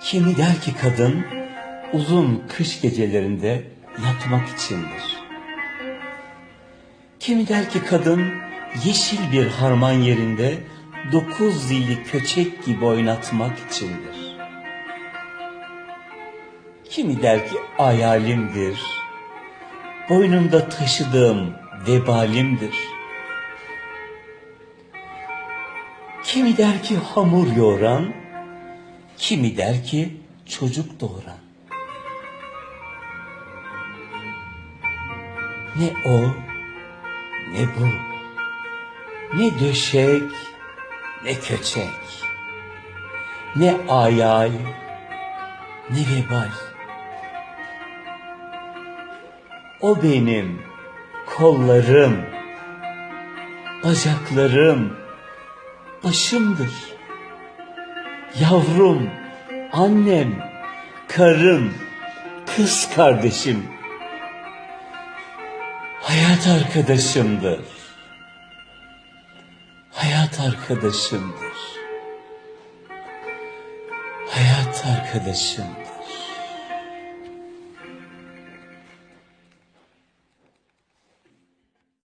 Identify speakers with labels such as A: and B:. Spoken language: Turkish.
A: Kimi der ki kadın uzun kış gecelerinde yatmak içindir. Kimi der ki kadın yeşil bir harman yerinde dokuz zili köçek gibi oynatmak içindir. Kimi der ki hayalimdir, boynumda taşıdığım vebalimdir. Kimi der ki hamur yoğuran, kimi der ki çocuk doğuran. Ne o, ne bu, ne döşek, ne köçek, ne ayal, ne vebal. O benim kollarım, bacaklarım, başımdır. Yavrum, annem, karım, kız kardeşim, hayat arkadaşımdır. Hayat arkadaşımdır. Hayat arkadaşımdır.